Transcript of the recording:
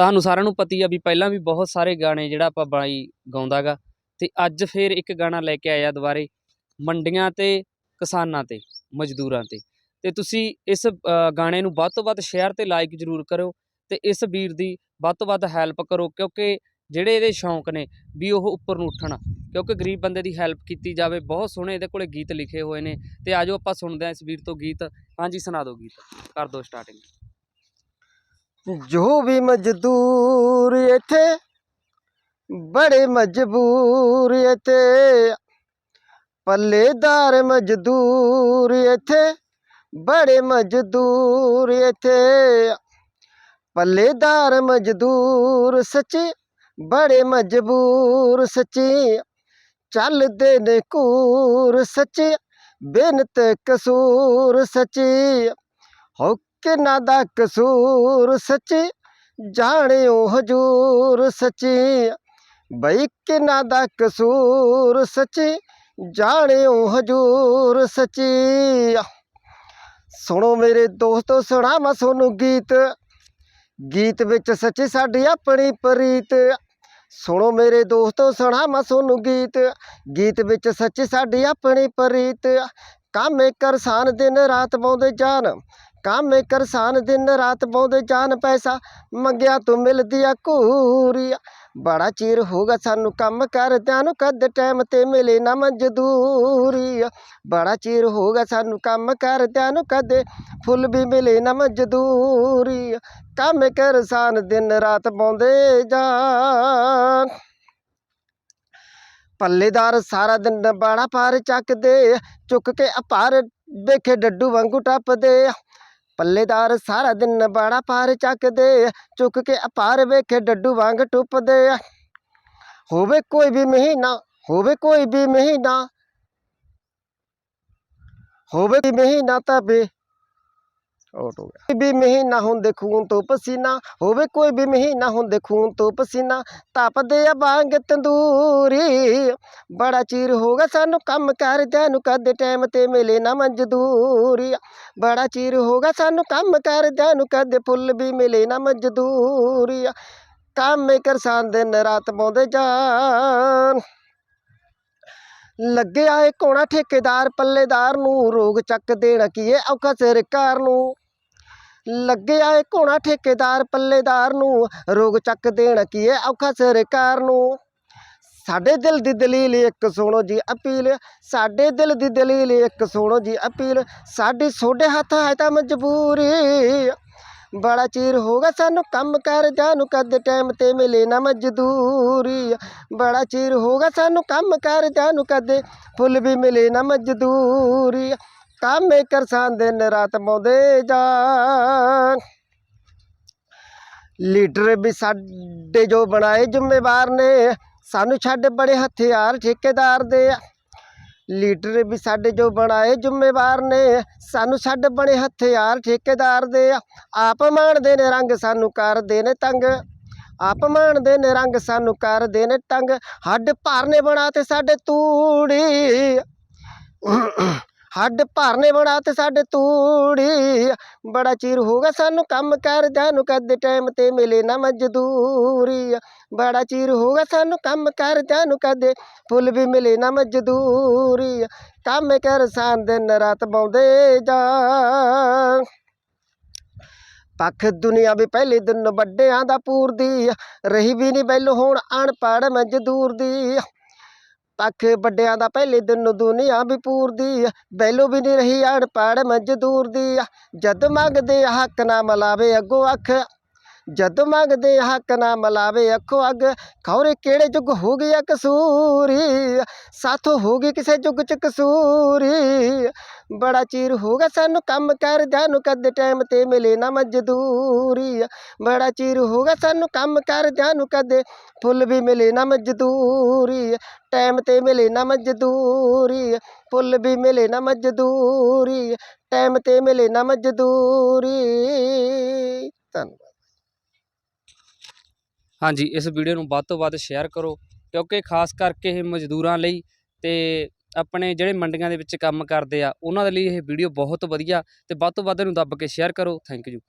ਤੁਹਾਨੂੰ ਸਾਰਿਆਂ ਨੂੰ ਪਤੀ ਆ ਵੀ ਪਹਿਲਾਂ ਵੀ ਬਹੁਤ ਸਾਰੇ ਗਾਣੇ ਜਿਹੜਾ ਆਪਾਂ ਬਾਈ ਗਾਉਂਦਾਗਾ ਤੇ ਅੱਜ ਫੇਰ ਇੱਕ ਗਾਣਾ ਲੈ ਕੇ ਆਇਆ ਦੁਬਾਰੇ, ਮੰਡੀਆਂ ਤੇ ਕਿਸਾਨਾਂ ਤੇ, ਮਜ਼ਦੂਰਾਂ ਤੇ। ਤੇ ਤੁਸੀਂ ਇਸ ਗਾਣੇ ਨੂੰ ਵੱਧ ਤੋਂ ਵੱਧ ਸ਼ੇਅਰ ਤੇ ਲਾਈਕ ਜ਼ਰੂਰ ਕਰਿਓ ਤੇ ਇਸ ਵੀਰ ਦੀ ਵੱਧ ਤੋਂ ਵੱਧ ਹੈਲਪ ਕਰੋ ਕਿਉਂਕਿ ਜਿਹੜੇ ਇਹਦੇ ਸ਼ੌਂਕ ਨੇ ਵੀ ਉਹ ਉੱਪਰ ਨੂੰ ਉੱਠਣ, ਕਿਉਂਕਿ ਗਰੀਬ ਬੰਦੇ ਦੀ ਹੈਲਪ ਕੀਤੀ ਜਾਵੇ, ਬਹੁਤ ਸੋਹਣੇ ਇਹਦੇ ਕੋਲੇ ਗੀਤ ਲਿਖੇ ਹੋਏ ਨੇ ਤੇ ਆਜੋ ਆਪਾਂ ਸੁਣਦੇ ਹਾਂ ਇਸ ਵੀਰ ਤੋਂ ਗੀਤ। ਹਾਂਜੀ, ਸੁਣਾ ਦਿਓ ਗੀਤ। ਕਰ ਦਿਓ ਸਟਾਰਟਿੰਗ ਜੋ ਵੀ ਮਜ਼ਦੂਰ ਇੱਥੇ, ਬੜੇ ਮਜਬੂਰ ਇੱਥੇ। ਪੱਲੇਦਾਰ ਮਜ਼ਦੂਰ ਇੱਥੇ, ਬੜੇ ਮਜ਼ਦੂਰ ਇੱਥੇ। ਪੱਲੇਦਾਰ ਮਜ਼ਦੂਰ ਸੱਚੀ, ਬੜੇ ਮਜਬੂਰ ਸੱਚੀ। ਚੱਲਦੇ ਨੇ ਕੂਰ ਸੱਚੀ, ਬਿਨਤ ਕਸੂਰ ਸੱਚੀ। ਹੋ ਕਿਨਾਂ ਦਾ ਕਸੂਰ ਸੱਚੀ, ਜਾਣਿਓ ਹਜੂਰ ਸੱਚੀ। ਬਈ ਕਿਨਾਂ ਦਾ ਕਸੂਰ ਸੱਚੀ, ਜਾਣਿਓ ਹਜੂਰ ਸੱਚੀ। ਸੁਣੋ ਮੇਰੇ ਦੋਸਤੋ, ਸੁਣਾਵਾਂ ਸੋਨੂੰ ਗੀਤ। ਗੀਤ ਵਿੱਚ ਸੱਚੀ ਸਾਡੀ ਆਪਣੀ ਪ੍ਰੀਤ। ਸੁਣੋ ਮੇਰੇ ਦੋਸਤੋ, ਸੁਣਾਵਾਂ ਸੋਨੂੰ ਗੀਤ। ਗੀਤ ਵਿੱਚ ਸੱਚੀ ਸਾਡੀ ਆਪਣੀ ਪ੍ਰੀਤ। ਕਾਮੇ ਕਰਸਾਨ ਦਿਨ ਰਾਤ ਪਾਉਂਦੇ ਜਾਨ। ਕਾਮੇ ਕਰਸਾਨ ਦਿਨ ਰਾਤ ਪਾਉਂਦੇ ਜਾਨ ਪੈਸਾ, ਮੰਗਿਆ ਤੂੰ ਮਿਲਦੀ ਆ ਕੂਰੀ ਬੜਾ ਚਿਰ ਹੋਗਾ ਸਾਨੂੰ ਕੰਮ ਕਰਦਿਆਂ ਨੂੰ, ਕਦ ਟਾਈਮ ਤੇ ਮਿਲੇ ਨਾ ਮਜ਼ਦੂਰੀ ਬੜਾ ਚਿਰ ਹੋਗਾ ਸਾਨੂੰ ਕੰਮ ਕਰਦਿਆਂ ਨੂੰ, ਕਦੇ ਫੁੱਲ ਵੀ ਮਿਲੇ ਨਾ ਮਜ਼ਦੂਰੀ ਕਾਮੇ ਕਰਸਾਨ ਦਿਨ ਰਾਤ ਪਾਉਂਦੇ ਜਾਨ। ਪੱਲੇਦਾਰ ਸਾਰਾ ਦਿਨ ਬਾੜਾ ਭਾਰ ਚੱਕਦੇ ਚੁੱਕ ਕੇ ਅਪਾਰ ਵੇਖੇ ਡੱਡੂ ਵਾਂਗੂ ਟੱਪਦੇ ਪੱਲੇਦਾਰ ਸਾਰਾ ਦਿਨ ਬਾੜਾ ਪਾਰ ਚੱਕਦੇ ਚੁੱਕ ਕੇ ਅਪਾਰ ਵੇਖੇ ਡੱਡੂ ਵਾਂਗ ਟੁੱਪਦੇ ਹੋਵੇ ਕੋਈ ਵੀ ਮਹੀਨਾ, ਹੋਵੇ ਕੋਈ ਵੀ ਮਹੀਨਾ, ਹੋਵੇ ਵੀ ਮਹੀਨਾ ਤਾਂ ਬੇ ਆਊਟ ਹੋ ਗਿਆ। ਕੋਈ ਵੀ ਮਹੀਨਾ ਹੁੰਦੇ ਖੂਨ ਤੋਂ ਪਸੀਨਾ, ਹੋਵੇ ਕੋਈ ਵੀ ਮਹੀਨਾ ਹੁੰਦੇ ਖੂਨ ਤੋਂ ਪਸੀਨਾ, ਤਪਦੇ ਆ ਵਾਂਗ ਤੰਦੂਰੀ। ਬੜਾ ਚਿਰ ਹੋ ਗਿਆ ਸਾਨੂੰ ਕੰਮ ਕਰਦਿਆਂ ਨੂੰ, ਕਦੇ ਟਾਈਮ ਤੇ ਮਿਲੇ ਨਾ ਮਜ਼ਦੂਰੀ। ਬੜਾ ਚਿਰ ਹੋ ਗਿਆ ਸਾਨੂੰ ਕੰਮ ਕਰਦਿਆਂ ਨੂੰ, ਕਦੇ ਫੁੱਲ ਵੀ ਮਿਲੇ ਨਾ ਮਜ਼ਦੂਰੀ। ਕੰਮ ਕਰਸਾਨ ਦਿਨ ਰਾਤ ਪਾਉਂਦੇ ਜਾਨ। ਲੱਗਿਆ ਏ ਕੋਣਾ ਠੇਕੇਦਾਰ, ਪੱਲੇਦਾਰ ਨੂੰ ਰੋਗ ਚੱਕ ਦੇਣਾ ਕੀ ਏ ਔਖਾ ਸਰਕਾਰ ਨੂੰ। ਲੱਗਿਆ ਏ ਕੋਣਾ ਠੇਕੇਦਾਰ, ਪੱਲੇਦਾਰ ਨੂੰ ਰੋਗ ਚੱਕ ਦੇਣਾ ਕੀ ਏ ਔਖਾ ਸਰਕਾਰ ਨੂੰ। ਸਾਡੇ ਦਿਲ ਦੀ ਦਲੀਲ ਇੱਕ ਸੁਣੋ ਜੀ ਅਪੀਲ, ਸਾਡੇ ਦਿਲ ਦੀ ਦਲੀਲ ਇੱਕ ਸੁਣੋ ਜੀ ਅਪੀਲ, ਸਾਡੀ ਸੋਡੇ ਹੱਥ ਹੈ ਤਾਂ ਮਜਬੂਰੀ। ਬੜਾ ਚਿਰ ਹੋ ਗਿਆ ਸਾਨੂੰ ਕੰਮ ਕਰ ਨੂੰ ਕਦੇ ਟਾਈਮ ਤੇ ਮਿਲੇ ਨਾ ਮਜ਼ਦੂਰੀ। ਬੜਾ ਚਿਰ ਹੋ ਗਿਆ ਸਾਨੂੰ ਕੰਮ ਕਰ ਨੂੰ ਕਦੇ ਫੁੱਲ ਵੀ ਮਿਲੇ ਨਾ ਮਜ਼ਦੂਰੀ। ਕਾਮੇ ਕਰਸਾਨ ਦਿਨ ਰਾਤ ਪਾਉਂਦੇ ਜਾ ਲੀਡਰ ਵੀ ਸਾਡੇ ਜੋ ਬਣਾਏ ਜ਼ਿੰਮੇਵਾਰ ਨੇ। ਸਾਨੂੰ ਛੱਡ ਬੜੇ ਹਥਿਆਰ ਠੇਕੇਦਾਰ ਦੇ ਆ। ਲੀਡਰ ਵੀ ਸਾਡੇ ਜੋ ਬਣਾਏ ਜ਼ਿੰਮੇਵਾਰ ਨੇ, ਸਾਨੂੰ ਛੱਡ ਬਣੇ ਹਥਿਆਰ ਠੇਕੇਦਾਰ ਦੇ ਆ। ਆਪ ਮਾਣਦੇ ਨੇ ਰੰਗ ਸਾਨੂੰ ਕਰਦੇ ਨੇ ਤੰਗ ਆਪ ਮਾਣਦੇ ਨੇ ਰੰਗ ਸਾਨੂੰ ਕਰਦੇ ਨੇ ਤੰਗ ਹੱਡ ਭਰਨੇ ਬਣਾ ਤੇ ਸਾਡੇ ਤੂੜੀ ਹੱਡ ਭਰਨੇ ਬਣਾ ਤੇ ਸਾਡੇ ਤੂੜੀ। ਬੜਾ ਚਿਰ ਹੋ ਗਿਆ ਸਾਨੂੰ ਕੰਮ ਕਰਦਿਆਂ ਨੂੰ, ਕਦੇ ਟਾਈਮ ਤੇ ਮਿਲੇ ਨਾ ਮਜ਼ਦੂਰੀ। ਬੜਾ ਚਿਰ ਹੋ ਗਿਆ ਸਾਨੂੰ ਕੰਮ ਕਰਦਿਆਂ ਨੂੰ, ਕਦੇ ਫੁੱਲ ਵੀ ਮਿਲੇ ਨਾ ਮਜ਼ਦੂਰੀ। ਕੰਮ ਕਰਸਾਨ ਦਿਨ ਰਾਤ ਪਾਉਂਦੇ ਜਾ ਪੱਖ ਦੁਨੀਆ ਵੀ ਪਹਿਲੇ ਦਿਨ ਵੱਡਿਆਂ ਦਾ ਪੂਰਦੀ। ਰਹੀ ਵੀ ਨਹੀਂ ਬੈਲ ਹੁਣ ਅਣਪੜ੍ਹ ਮਜ਼ਦੂਰ ਦੀ। ਪੱਖ ਵੱਡਿਆਂ ਦਾ ਪਹਿਲੇ ਦਿਨ ਦੁਨੀਆ ਵੀ ਪੂਰਦੀ ਬੈਲੋ ਵੀ ਨਹੀਂ ਰਹੀ ਅਣਪੜ੍ਹ ਮਜ਼ਦੂਰ ਦੀ ਆ। ਜਦ ਮੰਗਦੇ ਆ ਹੱਕ ਨਾ ਮਲਾਵੇ ਅੱਗੋਂ ਅੱਖ ਜਦ ਮੰਗਦੇ ਹੱਕ ਨਾ ਮਲਾਵੇ ਅੱਖੋਂ ਅੱਗ, ਖੌਰੇ ਕਿਹੜੇ ਜੁਗ ਹੋ ਗਿਆ ਕਸੂਰੀ? ਸਾਥੋਂ ਹੋ ਗਈ ਕਿਸੇ ਜੁਗ ਚ ਕਸੂਰੀ। ਬੜਾ ਚਿਰ ਹੋ ਗਿਆ ਸਾਨੂੰ ਕੰਮ ਕਰਦਿਆਂ ਨੂੰ, ਕਦੇ ਟਾਈਮ ਤੇ ਮਿਲੇ ਨਾ ਮਜ਼ਦੂਰੀ। ਬੜਾ ਚਿਰ ਹੋ ਗਿਆ ਸਾਨੂੰ ਕੰਮ ਕਰਦਿਆਂ ਨੂੰ, ਕਦੇ ਫੁੱਲ ਵੀ ਮਿਲੇ ਨਾ ਮਜ਼ਦੂਰੀ। ਟਾਈਮ ਤੇ ਮਿਲੇ ਨਾ ਮਜ਼ਦੂਰੀ, ਫੁੱਲ ਵੀ ਮਿਲੇ ਨਾ ਮਜ਼ਦੂਰੀ। ਟਾਈਮ ਤੇ ਮਿਲੇ ਨਾ ਮਜ਼ਦੂਰੀ। ਧੰਨਵਾਦ। ਹਾਂਜੀ, ਇਸ ਵੀਡੀਓ ਨੂੰ ਵੱਧ ਤੋਂ ਵੱਧ ਸ਼ੇਅਰ ਕਰੋ ਕਿਉਂਕਿ ਖਾਸ ਕਰਕੇ ਇਹ ਮਜ਼ਦੂਰਾਂ ਲਈ ਤੇ ਆਪਣੇ ਜਿਹੜੇ ਮੰਡੀਆਂ ਦੇ ਵਿੱਚ ਕੰਮ ਕਰਦੇ ਆ, ਉਹਨਾਂ ਦੇ ਲਈ ਇਹ ਵੀਡੀਓ ਬਹੁਤ ਵਧੀਆ ਤੇ ਵੱਧ ਤੋਂ ਵੱਧ ਇਹਨੂੰ ਦੱਬ ਕੇ ਸ਼ੇਅਰ ਕਰੋ। Thank you